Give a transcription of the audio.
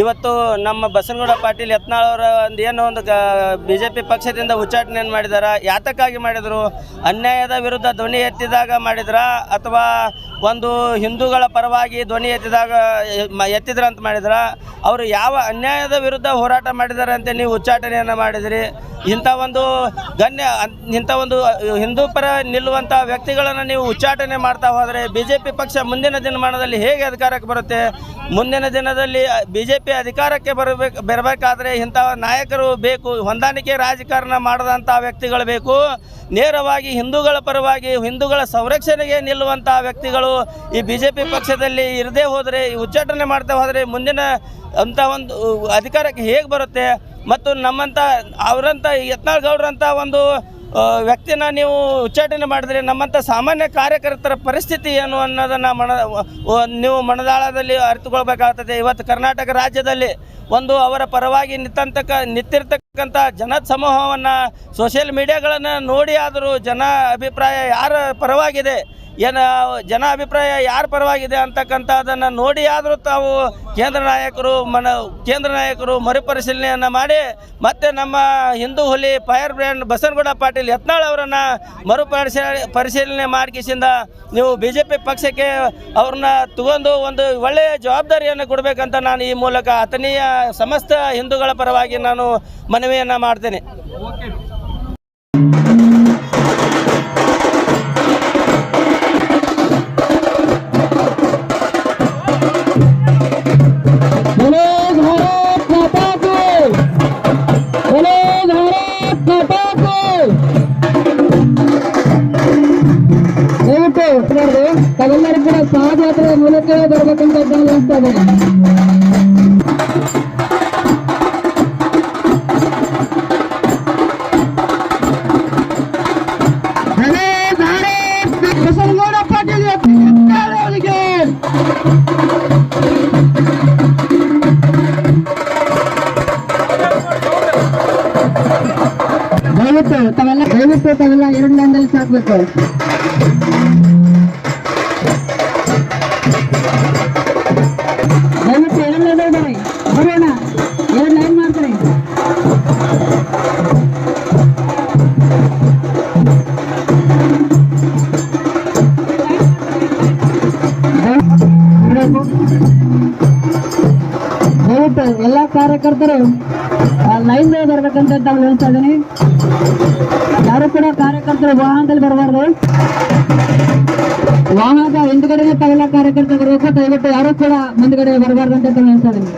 ಇವತ್ತು ನಮ್ಮ ಬಸನಗೌಡ ಪಾಟೀಲ್ ಯತ್ನಾಳ್ ಅವರ ಒಂದು ಏನೋ ಒಂದು ಬಿ ಜೆ ಪಿ ಪಕ್ಷದಿಂದ ಉಚ್ಚಾಟನೆಯನ್ನು ಮಾಡಿದಾರ? ಯಾತಕ್ಕಾಗಿ ಮಾಡಿದರು? ಅನ್ಯಾಯದ ವಿರುದ್ಧ ಧ್ವನಿ ಎತ್ತಿದಾಗ ಮಾಡಿದ್ರ? ಅಥವಾ ಒಂದು ಹಿಂದೂಗಳ ಪರವಾಗಿ ಧ್ವನಿ ಎತ್ತಿದಾಗ ಎತ್ತಿದ್ರ ಅಂತ ಮಾಡಿದ್ರ? ಅವರು ಯಾವ ಅನ್ಯಾಯದ ವಿರುದ್ಧ ಹೋರಾಟ ಮಾಡಿದ್ದಾರೆ ಅಂತ ನೀವು ಉಚ್ಚಾಟನೆಯನ್ನು ಮಾಡಿದಿರಿ? ಇಂಥ ಒಂದು ಗಣ್ಯ ಇಂಥ ಒಂದು ಹಿಂದೂ ಪರ ನಿಲ್ಲುವಂಥ ವ್ಯಕ್ತಿಗಳನ್ನು ನೀವು ಉಚ್ಚಾಟನೆ ಮಾಡ್ತಾ ಹೋದರೆ ಬಿ ಪಕ್ಷ ಮುಂದಿನ ದಿನಮಾನದಲ್ಲಿ ಹೇಗೆ ಅಧಿಕಾರಕ್ಕೆ ಬರುತ್ತೆ? ಮುಂದಿನ ದಿನದಲ್ಲಿ ಬಿಜೆಪಿ ಅಧಿಕಾರಕ್ಕೆ ಬರಬೇಕು, ಬರಬೇಕಾದ್ರೆ ಇಂಥ ನಾಯಕರು ಬೇಕು, ಹೊಂದಾಣಿಕೆ ರಾಜಕಾರಣ ಮಾಡದಂಥ ವ್ಯಕ್ತಿಗಳು ಬೇಕು. ನೇರವಾಗಿ ಹಿಂದೂಗಳ ಪರವಾಗಿ, ಹಿಂದೂಗಳ ಸಂರಕ್ಷಣೆಗೆ ನಿಲ್ಲುವಂಥ ವ್ಯಕ್ತಿಗಳು ಈ ಬಿ ಜೆ ಪಿ ಪಕ್ಷದಲ್ಲಿ ಇರದೇ ಹೋದರೆ ಉಚ್ಚಾಟನೆ ಮಾಡ್ತಾ ಹೋದರೆ ಮುಂದಿನ ಅಂತ ಒಂದು, ಅಧಿಕಾರಕ್ಕೆ ಹೇಗೆ ಬರುತ್ತೆ? ಮತ್ತು ನಮ್ಮಂಥ, ಅವರಂಥ ಯತ್ನಾಳ್ ಗೌಡ್ರಂಥ ಒಂದು ವ್ಯಕ್ತಿನ ನೀವು ಉಚ್ಚಾಟನೆ ಮಾಡಿದ್ರೆ ನಮ್ಮಂಥ ಸಾಮಾನ್ಯ ಕಾರ್ಯಕರ್ತರ ಪರಿಸ್ಥಿತಿ ಏನು ಅನ್ನೋದನ್ನು ಮನ ನೀವು ಮನದಾಳದಲ್ಲಿ ಅರಿತುಕೊಳ್ಬೇಕಾಗ್ತದೆ. ಇವತ್ತು ಕರ್ನಾಟಕ ರಾಜ್ಯದಲ್ಲಿ ಒಂದು ಅವರ ಪರವಾಗಿ ನಿಂತಂತಕ್ಕ ನಿಂತಿರ್ತಕ್ಕಂಥ ಜನ ಸಮೂಹವನ್ನು ಸೋಷಿಯಲ್ ಮೀಡಿಯಾಗಳನ್ನು ನೋಡಿ ಆದರೂ ಜನ ಅಭಿಪ್ರಾಯ ಯಾರ ಪರವಾಗಿದೆ? ಏನು, ಜನ ಅಭಿಪ್ರಾಯ ಯಾರ ಪರವಾಗಿದೆ ಅಂತಕ್ಕಂಥದ್ದನ್ನು ನೋಡಿ ಆದರೂ ತಾವು ಕೇಂದ್ರ ನಾಯಕರು ಮನ, ಕೇಂದ್ರ ನಾಯಕರು ಮರುಪರಿಶೀಲನೆಯನ್ನು ಮಾಡಿ, ಮತ್ತೆ ನಮ್ಮ ಹಿಂದೂ ಹುಲಿ ಫೈರ್ ಬ್ರ್ಯಾಂಡ್ ಬಸನಗೌಡ ಪಾಟೀಲ್ ಯತ್ನಾಳ್ ಅವರನ್ನು ಮರುಪರಿಶೀಲನೆ ಪರಿಶೀಲನೆ ಮಾರ್ಗಿಸಿಂದ ನೀವು ಬಿ ಜೆ ಪಿ ಪಕ್ಷಕ್ಕೆ ಅವ್ರನ್ನ ತಗೊಂಡು ಒಂದು ಒಳ್ಳೆಯ ಜವಾಬ್ದಾರಿಯನ್ನು ಕೊಡಬೇಕಂತ ನಾನು ಈ ಮೂಲಕ ಅತನೀಯ ಸಮಸ್ತ ಹಿಂದೂಗಳ ಪರವಾಗಿ ನಾನು ಮನವಿಯನ್ನು ಮಾಡ್ತೇನೆ. ದಯವಿಟ್ಟು ತಾವೆಲ್ಲರೂ ಕೂಡ ಪಾದಯಾತ್ರೆಯ ಮೂಲಕವೇ ಬರ್ಬೇಕಂತ ಹೇಳ್ತಾ ಇದ್ದೇನೆ ತಾವೆಲ್ಲ ದಯವಿಟ್ಟು ತಾವೆಲ್ಲ ಎರಡು ಲೈನ್ದಲ್ಲಿ ಸಾಕ್ಬೇಕು ದಯವಿಟ್ಟು ಎರಡು ಲೈನ್ ಇದ್ದಾರೆ ಬರೋಣ ಎರಡು ಲೈನ್ ಮಾಡ್ತಾರೆ ಕಾರ್ಯಕರ್ತರು ಲೈನ್ ಮೇಲೆ ಬರ್ಬೇಕಂತ ತಾವು ಹೇಳ್ತಾ ಇದ್ದೀನಿ. ಯಾರು ಕೂಡ ಕಾರ್ಯಕರ್ತರು ವಾಹನದಲ್ಲಿ ಬರಬಾರ್ದು. ವಾಹನದ ಹಿಂದ್ಗಡೆ ತಗಲ ಕಾರ್ಯಕರ್ತರು ಬರಬೇಕು. ದಯವಿಟ್ಟು ಯಾರು ಕೂಡ ಮುಂದ್ಗಡೆ ಬರಬಾರ್ದು ಅಂತ ಹೇಳ್ತಾ ಇದ್ದೀನಿ.